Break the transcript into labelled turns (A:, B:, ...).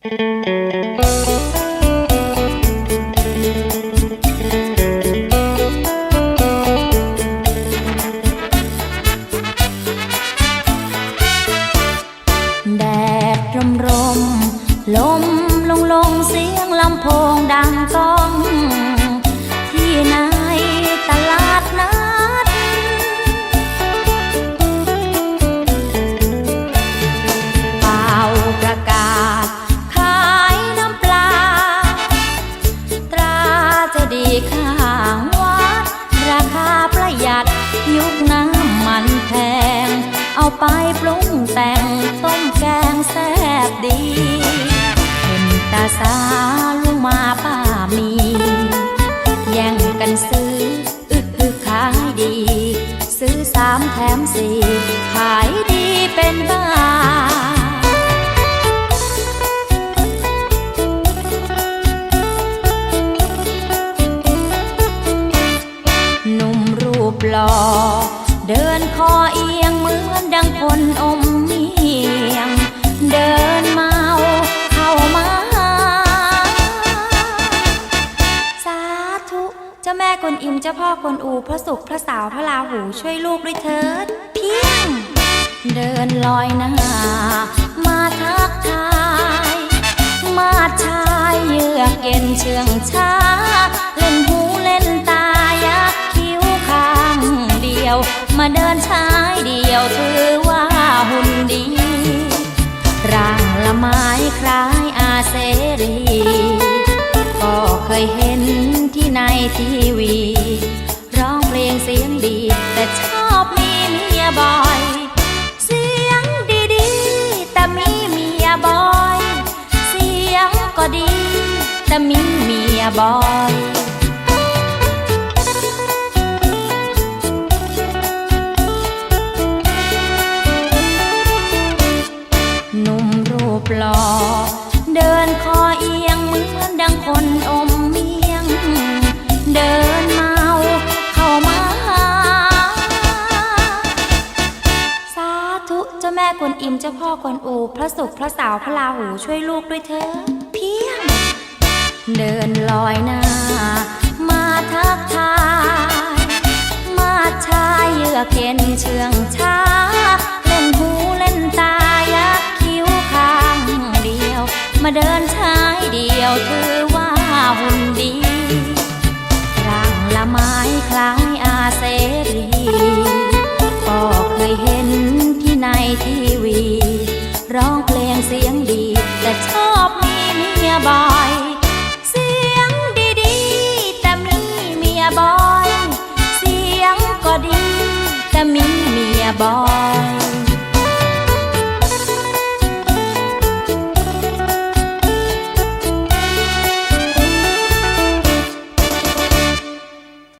A: แดดรมรมลมลงลงเสียงลำโพงดังก้อง ไปปรุงแต่งต้มแกงแซ่บดีเห็นตาสาลุงมาป้ามี แย่งกันซื้ออึกอึกขายดี ซื้อสามแถมสี่ขายดีเป็นบ้าหนุ่มรูปหล่อ เดินคอเอียงเหมือนดังคนอมเมียง เดินเมาเข้ามาหาสาธุเจ้าแม่กวนอิมเจ้าพ่อกวนอูพระสุขพระสาวพระลาหูช่วยลูกด้วยเถิดเพียง เดินลอยหน้า ไม้คล้ายอาเสรี ก็เคยเห็นที่ในทีวี ร้องเพลงเสียงดี แต่ชอบมีเมียบ่อย เสียงดีๆ แต่มีเมียบ่อย เสียงก็ดี แต่มีเมียบ่อย ปลอเดินคอเอียงเหมือนดังคนอมเมียง เดินเมาเข้ามาหาสาธุเจ้าแม่กวนอิมเจ้าพ่อกวนอูพระศุกร์พระสาวพระลาหูช่วยลูกด้วยเถอะเพียง เดินลอยหน้า มาทักทาย มาชายเยือกเย็นเชื่องช มาเดินชายเดียวถือว่าหุ่นดีร่างละไม้คล้ายอาเสรีก็เคยเห็นที่ในทีวี ร้องเพลงเสียงดี แต่ชอบมีเมียบ่อย เสียงดีๆ แต่มีเมียบ่อย เสียงก็ดี แต่มีเมียบ่อย